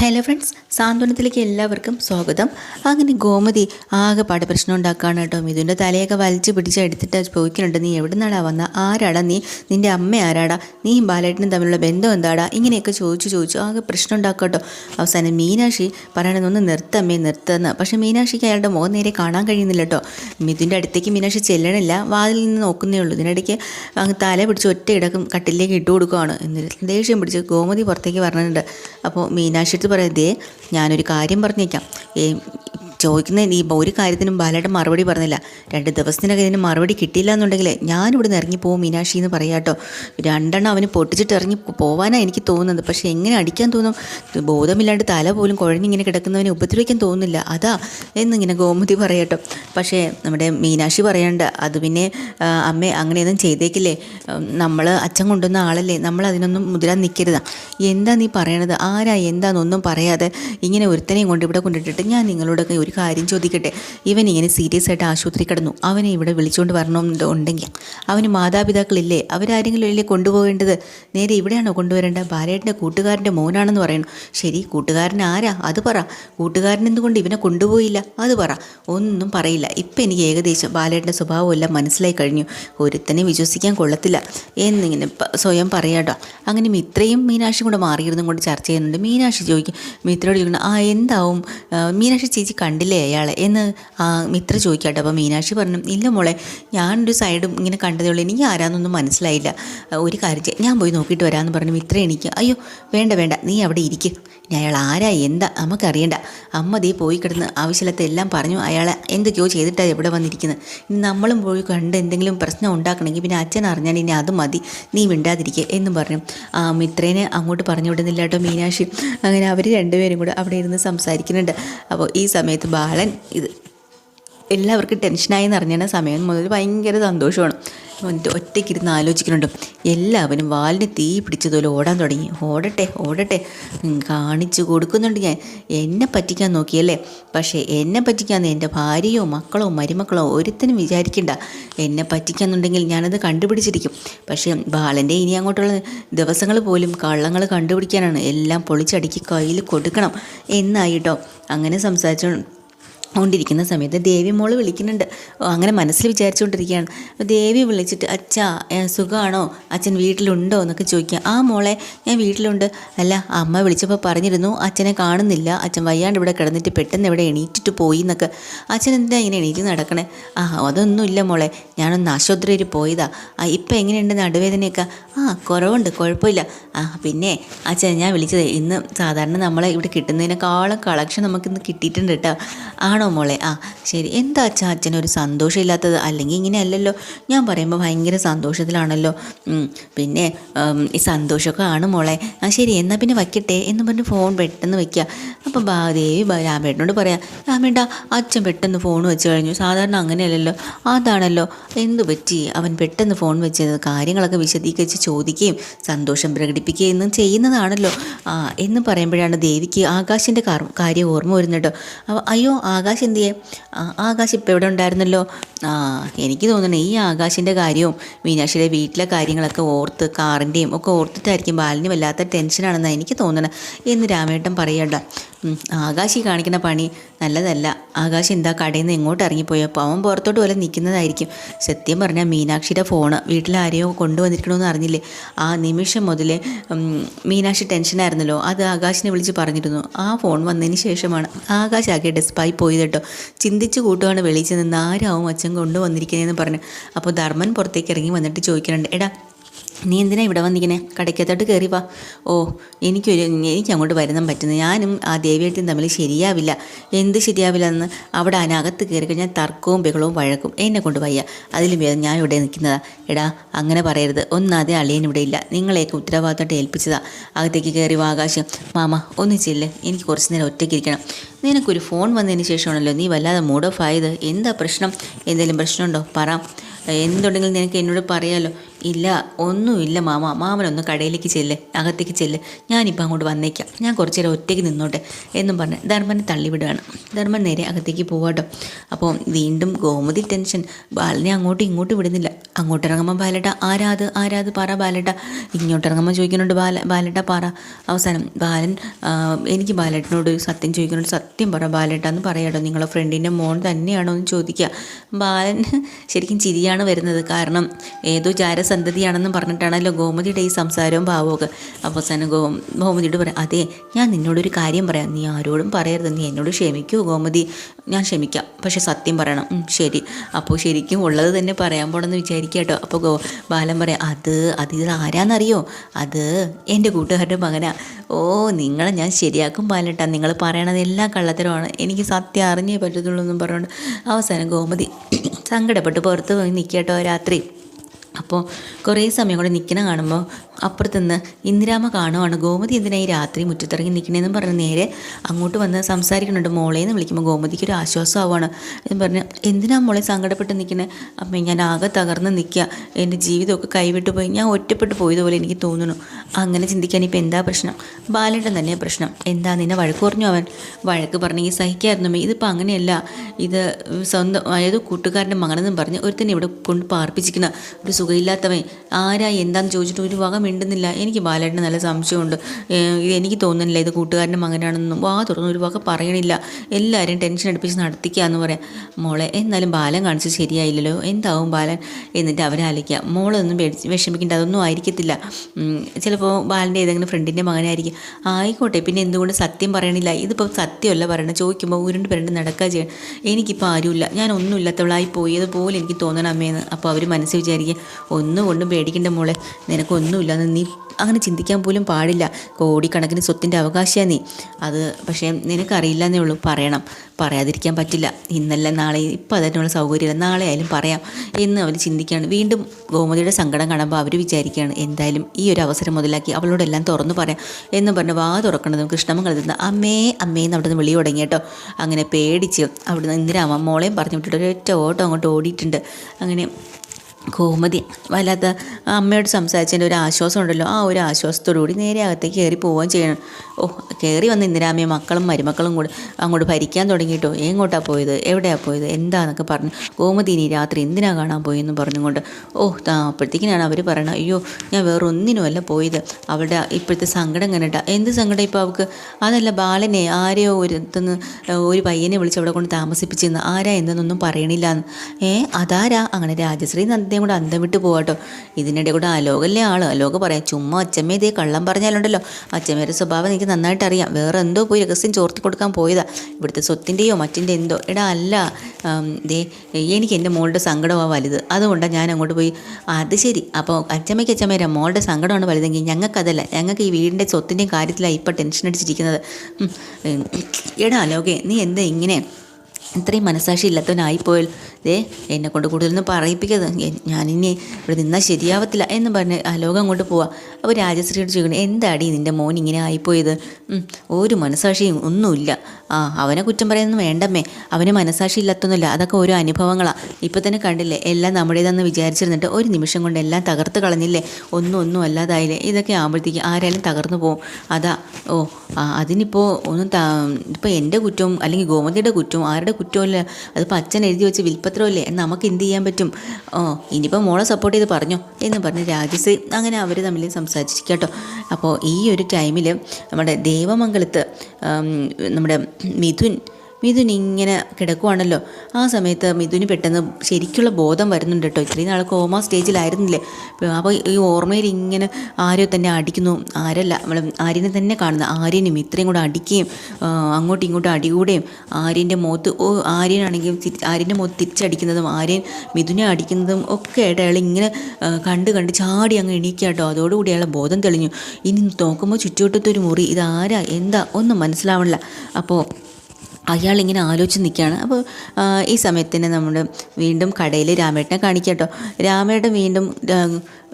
Hello friends സാന്ത്വനത്തിലേക്ക് എല്ലാവർക്കും സ്വാഗതം. അങ്ങനെ ഗോമതി ആകെ പ്രശ്നം ഉണ്ടാക്കുകയാണ് കേട്ടോ. മിഥുന്റെ തലയൊക്കെ വലിച്ചു പിടിച്ച് എടുത്തിട്ട് ചോദിക്കുന്നുണ്ട് നീ എവിടെ നിന്നാടാ വന്ന? ആരാടാ നീ? നിന്റെ അമ്മ ആരാടാ? നീ ബാലേട്ടനും തമ്മിലുള്ള ബന്ധം എന്താടാ? ഇങ്ങനെയൊക്കെ ചോദിച്ചു ചോദിച്ചു ആകെ പ്രശ്നം ഉണ്ടാക്കുക കേട്ടോ. അവസാനം മീനാക്ഷി പറയണത് ഒന്ന് നിർത്തമ്മേ നിർത്തുന്ന. പക്ഷേ മീനാക്ഷിക്ക് അയാളുടെ മുഖം നേരെ കാണാൻ കഴിയുന്നില്ല കേട്ടോ. മിഥുന്റെ അടുത്തേക്ക് മീനാക്ഷി ചെല്ലണില്ല. വാതിൽ നിന്ന് നോക്കുന്നേ ഉള്ളൂ. ഇതിനിടയ്ക്ക് അങ്ങ് തല പിടിച്ച് ഒറ്റ ഇടക്കും കട്ടിലേക്ക് ഇട്ട് കൊടുക്കുകയാണ്. എന്നിട്ട് ദേഷ്യം പിടിച്ച് ഗോമതി പുറത്തേക്ക് പറഞ്ഞിട്ടുണ്ട്. അപ്പോൾ മീനാക്ഷി അടുത്ത് പറയാം ദേ ഞാനൊരു കാര്യം പറഞ്ഞേക്കാം. ചോദിക്കുന്ന ഈ ഒരു കാര്യത്തിനും ബാലയുടെ മറുപടി പറഞ്ഞില്ല. രണ്ട് ദിവസത്തിനകം ഇതിന് മറുപടി കിട്ടിയില്ല എന്നുണ്ടെങ്കിൽ ഞാനിവിടെ നിന്ന് ഇറങ്ങിപ്പോവും മീനാക്ഷി എന്ന് പറയാം കേട്ടോ. രണ്ടെണ്ണം അവന് പൊട്ടിച്ചിട്ട് ഇറങ്ങി പോവാനാണ് എനിക്ക് തോന്നുന്നത്. പക്ഷേ എങ്ങനെ അടിക്കാൻ തോന്നും? ബോധമില്ലാണ്ട് തല പോലും കുഴഞ്ഞിങ്ങനെ കിടക്കുന്നവനെ ഉപദ്രവിക്കാൻ തോന്നുന്നില്ല. അതാ എന്നിങ്ങനെ ഗോമതി പറയട്ടോ പക്ഷേ നമ്മുടെ മീനാക്ഷി പറയണ്ട അത് പിന്നെ അമ്മേ അങ്ങനെയൊന്നും ചെയ്തേക്കില്ലേ? നമ്മൾ അച്ഛൻ കൊണ്ടുവന്ന ആളല്ലേ? നമ്മൾ അതിനൊന്നും മുതിരാൻ നിൽക്കരുതാ എന്താ നീ പറയണത്? ആരാ? എന്താണെന്നൊന്നും പറയാതെ ഇങ്ങനെ ഒരുത്തനെയും കൊണ്ട് ഇവിടെ കൊണ്ടിട്ടിട്ട് ഞാൻ നിങ്ങളോടൊക്കെ ഒരു കാര്യം ചോദിക്കട്ടെ? ഇവൻ ഇങ്ങനെ സീരിയസ് ആയിട്ട് ആശുപത്രി കിടന്നു. അവനെ ഇവിടെ വിളിച്ചുകൊണ്ട് വരണമെന്നുണ്ടെങ്കിൽ. അവന് മാതാപിതാക്കളില്ലേ? അവരാരെങ്കിലും ഇല്ലേ കൊണ്ടുപോകേണ്ടത്? നേരെ ഇവിടെയാണോ കൊണ്ടുവരേണ്ട ബാലേട്ടന്റെ കൂട്ടുകാരന്റെ മോനാണെന്ന് പറയുന്നു ശരി കൂട്ടുകാരൻ ആരാ? അത് പറ. കൂട്ടുകാരൻ എന്തുകൊണ്ട് ഇവനെ കൊണ്ടുപോയില്ല? അത് പറ. ഒന്നും പറയില്ല. ഇപ്പം എനിക്ക് ഏകദേശം ബാലേട്ടന്റെ സ്വഭാവം എല്ലാം മനസ്സിലായി കഴിഞ്ഞു. ഒരുത്തനെ വിശ്വസിക്കാൻ കൊള്ളത്തില്ല. എന്നിങ്ങനെ സ്വയം പറയാട്ടോ അങ്ങനെ മിത്രയും മീനാക്ഷി കൂടെ മാറിയിരുന്നും കൊണ്ട് ചർച്ച ചെയ്യുന്നുണ്ട്. മീനാക്ഷി ചോദിക്കും മിത്രയോട് ചോദിക്കണം ആ എന്താവും? മീനാക്ഷി ചേച്ചി കണ്ടില്ലേ അയാളെ? എന്ന് മിത്ര ചോദിക്കാട്ടോ. അപ്പോൾ മീനാക്ഷി പറഞ്ഞു ഇല്ല മോളെ ഞാനൊരു സൈഡും ഇങ്ങനെ കണ്ടതേ ഉള്ളൂ. എനിക്ക് ആരാന്നൊന്നും മനസ്സിലായില്ല. ഒരു കാര്യം ഞാൻ പോയി നോക്കിയിട്ട് വരാമെന്ന് പറഞ്ഞു മിത്ര എനിക്ക് അയ്യോ വേണ്ട വേണ്ട. നീ അവിടെ ഇരിക്കും. അയാൾ ആരാ? എന്താ? നമുക്കറിയണ്ട. അമ്മ ദേ പോയി കിടന്ന് ആവശ്യമില്ലാത്ത എല്ലാം പറഞ്ഞു. അയാളെ എന്തൊക്കെയോ ചെയ്തിട്ടാണ് എവിടെ വന്നിരിക്കുന്നത് ഇനി നമ്മളും പോയി കണ്ട് എന്തെങ്കിലും പ്രശ്നം ഉണ്ടാക്കണമെങ്കിൽ പിന്നെ അച്ഛൻ അറിഞ്ഞാൽ ഇനി അത് മതി. നീ മിണ്ടാതിരിക്കുക എന്നും പറഞ്ഞു. ആ മിത്രേനെ അങ്ങോട്ട് പറഞ്ഞു വിടുന്നില്ല കേട്ടോ മീനാക്ഷി. അങ്ങനെ അവർ രണ്ടുപേരും കൂടെ അവിടെ ഇരുന്ന് സംസാരിക്കുന്നുണ്ട്. അപ്പോൾ ഈ സമയത്ത് ബാലൻ ഇത് എല്ലാവർക്കും ടെൻഷനായി നിറഞ്ഞ സമയം മുതൽ ഭയങ്കര സന്തോഷമാണ്. ഒറ്റയ്ക്കിരുന്ന് ആലോചിക്കുന്നുണ്ട്? എല്ലാവരും വാലിന് തീ പിടിച്ചതുപോലെ ഓടാൻ തുടങ്ങി. ഓടട്ടെ ഓടട്ടെ. കാണിച്ചു കൊടുക്കുന്നുണ്ട് ഞാൻ. എന്നെ പറ്റിക്കാൻ നോക്കിയല്ലേ? പക്ഷേ എന്നെ പറ്റിക്കാന്ന് എന്റെ ഭാര്യയോ മക്കളോ മരുമക്കളോ ഒരുത്തനും വിചാരിക്കണ്ട. എന്നെ പറ്റിക്കാന്നുണ്ടെങ്കിൽ ഞാനത് കണ്ടുപിടിച്ചിരിക്കും. പക്ഷേ ബാലന്റെ ഇനി അങ്ങോട്ടുള്ള ദിവസങ്ങൾ പോലും കള്ളങ്ങൾ കണ്ടുപിടിക്കാനാണ്. എല്ലാം പൊളിച്ചടുക്കി കയ്യിൽ കൊടുക്കണം. എന്നായിട്ടോ അങ്ങനെ സംസാരിച്ചു കൊണ്ടിരിക്കുന്ന സമയത്ത് ദേവി മോൾ വിളിക്കുന്നുണ്ട്. അങ്ങനെ മനസ്സിൽ വിചാരിച്ചുകൊണ്ടിരിക്കുകയാണ്. ദേവി വിളിച്ചിട്ട് അച്ഛാ സുഖമാണോ അച്ഛൻ വീട്ടിലുണ്ടോ? എന്നൊക്കെ ചോദിക്കുക. ആ മോളെ ഞാൻ വീട്ടിലുണ്ട്. അല്ല അമ്മ വിളിച്ചപ്പോൾ പറഞ്ഞിരുന്നു അച്ഛനെ കാണുന്നില്ല. അച്ഛൻ വയ്യാണ്ട് ഇവിടെ കിടന്നിട്ട് പെട്ടെന്ന് ഇവിടെ എണീറ്റിട്ട് പോയി എന്നൊക്കെ. അച്ഛൻ എന്താ ഇങ്ങനെ എണീറ്റ് നടക്കണേ? ആ അതൊന്നുമില്ല മോളെ. ഞാനൊന്ന് ആശുപത്രിയിൽ പോയതാ. ആ ഇപ്പം എങ്ങനെയുണ്ട് നടുവേദനയൊക്കെ? ആ കുറവുണ്ട്. കുഴപ്പമില്ല. ആ പിന്നെ അച്ഛൻ ഞാൻ വിളിച്ചത് ഇന്ന് സാധാരണ നമ്മളെ ഇവിടെ കിട്ടുന്നതിനേക്കാളും കളക്ഷൻ നമുക്കിന്ന് കിട്ടിയിട്ടുണ്ട് കേട്ടോ. ആണോ? മോളെ? ആ ശരി. എന്താ അച്ഛാ അച്ഛനൊരു സന്തോഷമില്ലാത്തത്? അല്ലെങ്കിൽ ഇങ്ങനെയല്ലല്ലോ. ഞാൻ പറയുമ്പോൾ ഭയങ്കര സന്തോഷത്തിലാണല്ലോ. പിന്നെ ഈ സന്തോഷമൊക്കെ ആണ് മോളെ. ആ ശരി. എന്നാൽ പിന്നെ വയ്ക്കട്ടെ എന്ന് പറഞ്ഞ് ഫോൺ പെട്ടെന്ന് വയ്ക്കുക. അപ്പം ദേവി രാമേട്ടനോട് പറയാം രാമേട്ട അച്ഛൻ പെട്ടെന്ന് ഫോൺ വെച്ച് കഴിഞ്ഞു. സാധാരണ അങ്ങനെയല്ലല്ലോ. അതാണല്ലോ. എന്തു പറ്റി? അവൻ പെട്ടെന്ന് ഫോൺ വെച്ചത് കാര്യങ്ങളൊക്കെ വിശദീകരിച്ച് ചോദിക്കുകയും സന്തോഷം പ്രകടിപ്പിക്കുകയും എന്നും ചെയ്യുന്നതാണല്ലോ. ആ എന്ന് പറയുമ്പോഴാണ് ദേവിക്ക് ആകാശിന്റെ കാര്യം ഓർമ്മ വരുന്നുണ്ടോ അപ്പോൾ അയ്യോ ആകാശ് എന്ത് ചെയ്യേ ആകാശ് ഇപ്പോൾ ഇവിടെ ഉണ്ടായിരുന്നല്ലോ? ആ എനിക്ക് തോന്നുന്നു ഈ ആകാശിന്റെ കാര്യവും മീനാക്ഷിയുടെ വീട്ടിലെ കാര്യങ്ങളൊക്കെ ഓർത്ത് കാറിന്റെയും ഒക്കെ ഓർത്തിട്ടായിരിക്കും ബാലിന് വല്ലാത്ത ടെൻഷനാണെന്നാണ് എനിക്ക് തോന്നുന്നത് എന്ന് രാമേട്ടൻ പറയണ്ട. ആകാശി ആകാശ് കാണിക്കുന്ന പണി നല്ലതല്ല. ആകാശ് എന്താ കടയിൽ നിന്ന് എങ്ങോട്ട് ഇറങ്ങിപ്പോയപ്പോൾ അവൻ പുറത്തോട്ട് പോലെ നിൽക്കുന്നതായിരിക്കും സത്യം പറഞ്ഞാൽ മീനാക്ഷിയുടെ ഫോണ് വീട്ടിൽ ആരെയോ കൊണ്ടുവന്നിരിക്കണമെന്ന് അറിഞ്ഞില്ലേ? ആ നിമിഷം മുതൽ മീനാക്ഷി ടെൻഷനായിരുന്നല്ലോ. അത് ആകാശിനെ വിളിച്ച് പറഞ്ഞിരുന്നു. ആ ഫോൺ വന്നതിന് ശേഷമാണ് ആകാശ് ആകെ ഡെസ്പായി പോയത് കേട്ടോ ചിന്തിച്ച് കൂട്ടുകയാണ് വെളിയിൽ നിന്ന് ആരാവും അച്ഛൻ കൊണ്ടുവന്നിരിക്കുന്നതെന്ന് പറഞ്ഞ്? അപ്പോൾ ധർമ്മൻ പുറത്തേക്ക് ഇറങ്ങി വന്നിട്ട് ചോദിക്കുന്നുണ്ട് എടാ നീ എന്തിനാ ഇവിടെ വന്നിങ്ങനെ? കടയ്ക്കത്തോട്ട് കയറി വാ. ഓ എനിക്കൊരു എനിക്ക് അങ്ങോട്ട് വരുന്ന പറ്റുന്നത് ഞാനും ആ ദേവിയായിട്ടും തമ്മിൽ ശരിയാവില്ല. എന്ത് ശരിയാവില്ല എന്ന് അവിടെ അതിനകത്ത് കയറി കഴിഞ്ഞാൽ തർക്കവും ബഹളവും വഴക്കും. എന്നെ കൊണ്ട് വയ്യ. അതിലും ഭേദം ഞാൻ ഇവിടെ നിൽക്കുന്നതാ. എടാ അങ്ങനെ പറയരുത്. ഒന്നാതെ അളിയൻ ഇവിടെ ഇല്ല. നിങ്ങളെയൊക്കെ ഉത്തരവാദിത്തമായിട്ട് ഏൽപ്പിച്ചതാ. അകത്തേക്ക് കയറി വാ ആകാശം. മാമ ഒന്നും ചെയ്യില്ലേ? എനിക്ക് കുറച്ച് നേരം ഒറ്റയ്ക്ക് ഇരിക്കണം. നിനക്കൊരു ഫോൺ വന്നതിന് ശേഷമാണല്ലോ നീ വല്ലാതെ മൂഡ് ഓഫ് ആയത്? എന്താ പ്രശ്നം? എന്തെങ്കിലും പ്രശ്നമുണ്ടോ? പറ. എന്തുണ്ടെങ്കിലും നിനക്ക് എന്നോട് പറയാലോ. ഇല്ല ഒന്നുമില്ല മാമ. മാമനൊന്ന് കടയിലേക്ക് ചെല്ല് അകത്തേക്ക് ചെല്ല്. ഞാനിപ്പോൾ അങ്ങോട്ട് വന്നേക്കാം. ഞാൻ കുറച്ച് നേരം ഒറ്റയ്ക്ക് നിന്നോട്ടെ എന്നും പറഞ്ഞ് ധർമ്മനെ തള്ളിവിടുകയാണ്. ധർമ്മൻ നേരെ അകത്തേക്ക് പോവാട്ടോ. അപ്പോൾ വീണ്ടും ഗോമതി ടെൻഷൻ. ബാലനെ അങ്ങോട്ടും ഇങ്ങോട്ടും വിടുന്നില്ല. അങ്ങോട്ട് ഇറങ്ങുമ്പോൾ ബാലട്ട ആരാത് ആരാത് പറ ബാലട്ട. ഇങ്ങോട്ട് ഇറങ്ങുമ്പോൾ ചോദിക്കുന്നുണ്ട് ബാല ബാലട്ട പറ. അവസാനം ബാലൻ എനിക്ക് ബാലേട്ടനോട് സത്യം ചോദിക്കുന്നുണ്ട്. സത്യം പറ ബാലേട്ട എന്ന് പറയാട്ടോ. നിങ്ങളെ ഫ്രണ്ടിന്റെ മോൻ തന്നെയാണോ എന്ന് ചോദിക്കുക ബാലൻ ശരിക്കും ചിരിയാണ് വരുന്നത്. കാരണം ഏതോ ജാരസന്തതിയാണെന്ന് പറഞ്ഞിട്ടാണല്ലോ ഗോമതിയുടെ ഈ സംസാരവും ഭാവമൊക്കെ അവസാനം ഗോ ഗോമതിയോട് പറയാം അതെ ഞാൻ നിന്നോടൊരു കാര്യം പറയാം. നീ ആരോടും പറയരുത്. നീ എന്നോട് ക്ഷമിക്കൂ ഗോമതി. ഞാൻ ക്ഷമിക്കാം. പക്ഷേ സത്യം പറയണം. ശരി. അപ്പോൾ ശരിക്കും ഉള്ളത് തന്നെ പറയാൻ പോണെന്ന് വിചാരിക്കുക കേട്ടോ അപ്പോൾ ഗോ ബാലൻ പറയാം അത് അത് ഇത് ആരാന്നറിയോ? അത് എന്റെ കൂട്ടുകാരുടെ മകനാ. ഓ നിങ്ങളെ ഞാൻ ശരിയാക്കും ബാലട്ടാ നിങ്ങൾ പറയണത് എല്ലാ കള്ളത്തരമാണ്. എനിക്ക് സത്യം അറിഞ്ഞേ പറ്റത്തുള്ളൂ എന്നും പറഞ്ഞുകൊണ്ട് അവസാനം ഗോമതി സങ്കടപ്പെട്ട് പുറത്ത് പോയി നിൽക്കട്ടോ രാത്രി. അപ്പോൾ കുറേ സമയം കൂടെ നിൽക്കണ കാണുമ്പോൾ അപ്പുറത്തുനിന്ന് ഇന്ദിരാമ കാണുവാണ് ഗോമതി എന്തിനാ ഈ രാത്രി മുറ്റത്തിറങ്ങി നിൽക്കണേന്നും പറഞ്ഞ് നേരെ അങ്ങോട്ട് വന്ന് സംസാരിക്കുന്നുണ്ട് മോളെ മോളേന്ന് വിളിക്കുമ്പോൾ ഗോമതിക്ക് ഒരു ആശ്വാസമാവാണ്. എന്ന് പറഞ്ഞ് എന്തിനാ മോളെ സങ്കടപ്പെട്ട് നിൽക്കണേ അപ്പം ഞാൻ ആകെ തകർന്ന് നിൽക്കുക എന്റെ ജീവിതമൊക്കെ കൈവിട്ട് പോയി. ഞാൻ ഒറ്റപ്പെട്ട് പോയതുപോലെ എനിക്ക് തോന്നുന്നു. അങ്ങനെ ചിന്തിക്കാൻ ഇപ്പം എന്താ പ്രശ്നം? ബാലേട്ടൻ തന്നെ പ്രശ്നം. എന്താ നിന്നെ വഴക്ക് പറഞ്ഞു അവൻ? വഴക്ക് പറഞ്ഞെങ്കിൽ സഹിക്കായിരുന്നു ഇതിപ്പോൾ അങ്ങനെയല്ല. ഇത് സ്വന്തം അതായത് കൂട്ടുകാരന്റെ മകനെന്നും പറഞ്ഞ് ഒരുത്തന്നെ ഇവിടെ കൊണ്ട് പാർപ്പിച്ചിരിക്കുന്ന ഒരു സുഖമില്ലാത്തവൻ ആരാ എന്താന്ന് ചോദിച്ചിട്ട് ഒരു വക മിണ്ടുന്നില്ല. എനിക്ക് ബാലേട്ടന് നല്ല സംശയമുണ്ട്. ഇത് എനിക്ക് തോന്നുന്നില്ല. ഇത് കൂട്ടുകാരന്റെ മകനാണെന്നും വാ തുറന്ന് ഒരു വക പറയണില്ല. എല്ലാവരും ടെൻഷൻ അടുപ്പിച്ച് നടത്തിക്കുക എന്ന് പറയാം. മോളെ എന്നാലും ബാലൻ കാണിച്ച് ശരിയായില്ലല്ലോ. എന്താവും ബാലൻ? എന്നിട്ട് അവരെ ആലോചിക്കുക മോളൊന്നും വിഷമിക്കേണ്ട അതൊന്നും ആയിരിക്കത്തില്ല. ചിലപ്പോൾ ബാലന്റെ ഏതെങ്കിലും ഫ്രണ്ടിന്റെ മകനായിരിക്കും. ആയിക്കോട്ടെ പിന്നെ എന്തുകൊണ്ട് സത്യം പറയണില്ല? ഇതിപ്പോൾ സത്യമല്ല പറയണത്. ചോദിക്കുമ്പോൾ ഉരുണ്ട് പിരണ്ട് നടക്കുക ചെയ്യണം. എനിക്കിപ്പോൾ ആരുമില്ല. ഞാൻ ഒന്നുമില്ലാത്തവളായി പോയതുപോലെ എനിക്ക് തോന്നണം അമ്മയെന്ന് അപ്പോൾ അവർ മനസ്സ് വിചാരിക്കുക ഒന്നുകൊണ്ടും പേടിക്കേണ്ട മോളെ. നിനക്കൊന്നുമില്ലെന്ന് നീ അങ്ങനെ ചിന്തിക്കാൻ പോലും പാടില്ല. കോടിക്കണക്കിന് സ്വത്തിന്റെ അവകാശമാണ് നീ. അത് പക്ഷേ നിനക്കറിയില്ല എന്നേ ഉള്ളൂ. പറയണം. പറയാതിരിക്കാൻ പറ്റില്ല. ഇന്നല്ല നാളെ ഇപ്പോൾ അതിനുള്ള സൗകര്യമില്ല. നാളെ ആയാലും പറയാം. എന്ന് അവർ ചിന്തിക്കുകയാണ്. വീണ്ടും ഗോമതിയുടെ സങ്കടം കാണുമ്പോൾ അവർ വിചാരിക്കുകയാണ് എന്തായാലും ഈ ഒരു അവസരം മുതലാക്കി അവളോടെല്ലാം തുറന്നു പറയാം. എന്ന് പറഞ്ഞ് വാ തുറക്കണതും കൃഷ്ണമംഗലത്തിൽ നിന്ന് അമ്മേ അമ്മേന്ന് അവിടെ നിന്ന് വിളി തുടങ്ങി കേട്ടോ. അങ്ങനെ പേടിച്ച് അവിടുന്ന് ഇന്ദിരാമ മോളെയും പറഞ്ഞു വിട്ടിട്ട് ഒരൊറ്റ ഓട്ടം അങ്ങോട്ട് ഓടിയിട്ടുണ്ട്. അങ്ങനെ ഗോമതി വല്ലാത്ത അമ്മയോട് സംസാരിച്ചതിന്റെ ഒരു ആശ്വാസം ഉണ്ടല്ലോ. ആ ഒരു ആശ്വാസത്തോടു കൂടി നേരെ അകത്തേക്ക് കയറി പോവുകയും ചെയ്യണം. ഓ കയറി വന്ന ഇന്ദിരാമയും മക്കളും മരുമക്കളും കൂടി അങ്ങോട്ട് ഭരിക്കാൻ തുടങ്ങിയിട്ടോ? എങ്ങോട്ടാണ് പോയത്? എവിടെയാണ് പോയത്? എന്താണെന്നൊക്കെ പറഞ്ഞു. ഗോമതി ഇനി രാത്രി എന്തിനാ കാണാൻ പോയെന്ന് പറഞ്ഞുകൊണ്ട് ഓ അപ്പോഴത്തേക്കിനാണ് അവർ പറയണത്. അയ്യോ ഞാൻ വേറൊന്നിനുമല്ല പോയത്. അവളുടെ ഇപ്പോഴത്തെ സങ്കടം കണ്ടിട്ട എന്ത് സങ്കടം ഇപ്പോൾ അവൾക്ക്? അതല്ല ബാലനെ ആരെയോ ഒരുത്തുനിന്ന് ഒരു പയ്യനെ വിളിച്ച് അവിടെ കൊണ്ട് താമസിപ്പിച്ചെന്ന് ആരാ എന്നൊന്നും പറയണില്ല ഏ അതാരാ? അങ്ങനെ രാജശ്രീ നന്ദിയും കൂടെ അന്തം വിട്ട് പോകാട്ടോ ഇതിനിടെ കൂടെ അലോകല്ലേ ആൾ അലോക പറയാം ചുമ്മാ അച്ഛമ്മ ഇതേ കള്ളം പറഞ്ഞാലുണ്ടല്ലോ. അച്ഛമ്മയുടെ സ്വഭാവം എനിക്ക് നന്നായിട്ട് അറിയാം വേറെ എന്തോ പോയി രഹസ്യം ചോർത്തി കൊടുക്കാൻ പോയതാ. ഇവിടുത്തെ സ്വത്തിന്റെയോ മറ്റിന്റെ എന്തോ? എടാ അല്ല. ദേ എനിക്ക് എന്റെ മോളുടെ സങ്കടമാണ് വലുത്. അതുകൊണ്ടാണ് ഞാൻ അങ്ങോട്ട് പോയി. അത് ശരി. അപ്പോൾ അച്ഛമ്മയ്ക്ക് അച്ഛമ്മേരെ മോളുടെ സങ്കടമാണ് വലുതെങ്കിൽ ഞങ്ങൾക്കതല്ല. ഞങ്ങൾക്ക് ഈ വീടിന്റെ സ്വത്തിന്റെയും കാര്യത്തിലാണ് ഇപ്പോൾ ടെൻഷൻ അടിച്ചിരിക്കുന്നത്. എടാ അലോകെ നീ എന്താ ഇങ്ങനെ? ഇത്രയും മനസാക്ഷി ഇല്ലാത്തവനായിപ്പോയാൽ ദേ എന്നെ കൊണ്ട് കൂടുതലൊന്നും പറയിപ്പിക്കരുത്. ഞാനിനി ഇവിടെ നിന്നാൽ ശരിയാവത്തില്ല എന്ന് പറഞ്ഞ് ആ ലോകം കൊണ്ട് പോവാം. അപ്പോൾ രാജശ്രീയോട് ചോദിക്കണം എന്താടി നിന്റെ മോൻ ഇങ്ങനെ ആയിപ്പോയത്? ഒരു മനസാക്ഷിയും ഒന്നുമില്ല. ആ അവനെ കുറ്റം പറയാനൊന്നും വേണ്ടമ്മേ. അവന് മനസാക്ഷി ഇല്ലാത്തൊന്നുമില്ല അതൊക്കെ ഓരോ അനുഭവങ്ങളാണ് ഇപ്പം തന്നെ കണ്ടില്ലേ എല്ലാം നമ്മുടേതെന്ന് വിചാരിച്ചിരുന്നിട്ട് ഒരു നിമിഷം കൊണ്ട് എല്ലാം തകർത്ത് കളഞ്ഞില്ലേ? ഒന്നും ഒന്നും അല്ലാതായില്ലേ? ഇതൊക്കെ ആകുമ്പോഴത്തേക്ക് ആരായാലും തകർന്നു പോകും. അതാ ഓ അതിനിപ്പോൾ ഒന്നും ഇപ്പോൾ എന്റെ കുറ്റവും അല്ലെങ്കിൽ ഗോമതിയുടെ കുറ്റവും ആരുടെ കുറ്റവും ഇല്ല അതിപ്പോൾ അച്ഛൻ എഴുതി വെച്ച് വിൽപ്പത്രമല്ലേ നമുക്ക് എന്ത് ചെയ്യാൻ പറ്റും? ഓ ഇനിയിപ്പോൾ മോളെ സപ്പോർട്ട് ചെയ്ത് പറഞ്ഞോ? എന്ന് പറഞ്ഞ് രാജശ്രീ അങ്ങനെ അവർ തമ്മിൽ സംസാരിച്ചിരിക്കും കേട്ടോ അപ്പോൾ ഈ ഒരു ടൈമിൽ നമ്മുടെ ദേവമംഗലത്ത് നമ്മുടെ മിഥുൻ മിഥുൻ ഇങ്ങനെ കിടക്കുവാണല്ലോ. ആ സമയത്ത് മിഥുന് പെട്ടെന്ന് ശരിക്കുള്ള ബോധം വരുന്നുണ്ട് കേട്ടോ. ഇത്രയും നാൾ കോമ സ്റ്റേജിലായിരുന്നില്ലേ. അപ്പോൾ ഈ ഓർമ്മയിൽ ഇങ്ങനെ ആരോ തന്നെ അടിക്കുന്നു. ആരല്ല നമ്മൾ ആര്യനെ തന്നെ കാണുന്നത്. ആര്യനും ഇത്രയും കൂടെ അടിക്കുകയും അങ്ങോട്ടും ഇങ്ങോട്ടും അടികൂടെയും ആര്യന്റെ മുഖത്ത് ഓ ആര്യനാണെങ്കിൽ ആര്യന്റെ മുഖത്ത് തിരിച്ചടിക്കുന്നതും ആര്യൻ മിഥുനെ അടിക്കുന്നതും ഒക്കെ ആയിട്ട് അയാൾ ഇങ്ങനെ കണ്ട് കണ്ട് ചാടി അങ്ങ് എണീക്കുക കേട്ടോ. അതോടുകൂടി അയാളെ ബോധം തെളിഞ്ഞു. ഇനി നോക്കുമ്പോൾ ചുറ്റുവട്ടത്തൊരു മുറി ഇതാരാ എന്താ ഒന്നും മനസ്സിലാവണില്ല. അപ്പോൾ അയാളിങ്ങനെ ആലോചിച്ച് നിൽക്കുകയാണ്. അപ്പോൾ ഈ സമയത്ത് തന്നെ നമ്മൾ വീണ്ടും കടയിൽ രാമേട്ടനെ കാണിക്കാം കേട്ടോ. രാമേട്ടൻ വീണ്ടും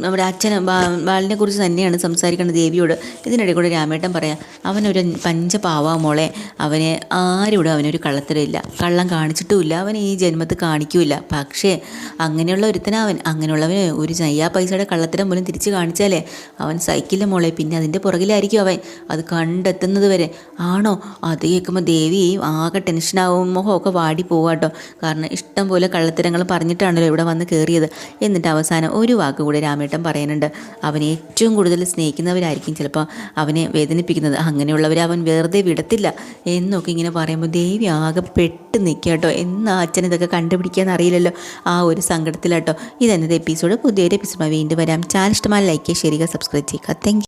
നമ്മുടെ അച്ഛൻ ബാലിനെ കുറിച്ച് തന്നെയാണ് സംസാരിക്കുന്നത് ദേവിയോട്. ഇതിനിടെ കൂടെ രാമേട്ടൻ പറയാം അവനൊരു പഞ്ചപാവാ മോളെ. അവനെ ആരോടും അവനൊരു കള്ളത്തരമില്ല. കള്ളം കാണിച്ചിട്ടുമില്ല. അവൻ ഈ ജന്മത്ത് കാണിക്കൂല പക്ഷേ അങ്ങനെയുള്ള ഒരുത്തനവൻ അങ്ങനെയുള്ളവന് ഒരു നയ്യാ പൈസയുടെ കള്ളത്തരം പോലും തിരിച്ച് കാണിച്ചാലേ അവൻ സഹിക്കില്ല മോളെ. പിന്നെ അതിന്റെ പുറകിലായിരിക്കും അവൻ. അത് കണ്ടെത്തുന്നത് വരെ. ആണോ? അത് കേൾക്കുമ്പോൾ ദേവി ആകെ ടെൻഷനാവും മുഖമൊക്കെ വാടി പോവാട്ടോ കാരണം ഇഷ്ടം പോലെ കള്ളത്തരങ്ങൾ പറഞ്ഞിട്ടാണല്ലോ ഇവിടെ വന്ന് കയറിയത് എന്നിട്ട് അവസാനം ഒരു വാക്ക് കൂടെ രാമേട്ടൻ പറയാനുണ്ട് അവനെ ഏറ്റവും കൂടുതൽ സ്നേഹിക്കുന്നവരായിരിക്കും ചിലപ്പോൾ അവനെ വേദനിപ്പിക്കുന്നത്. അങ്ങനെയുള്ളവരെ അവൻ വെറുതെ വിടത്തില്ല. എന്നൊക്കെ ഇങ്ങനെ പറയുമ്പോൾ ദേവി ആകെ പെട്ട് നിൽക്കുക കേട്ടോ എന്നാ അച്ഛൻ ഇതൊക്കെ കണ്ടുപിടിക്കാൻ അറിയില്ലല്ലോ. ആ ഒരു സങ്കടത്തിലാട്ടോ ഇതെന്നത് എപ്പിസോഡ് പുതിയൊരു എപ്പിസോഡ് വീണ്ടും വരാം. ചാനൽ ഇഷ്ടമായ ലൈക്ക് ചെയ്യുക സബ്സ്ക്രൈബ് ചെയ്യുക താങ്ക്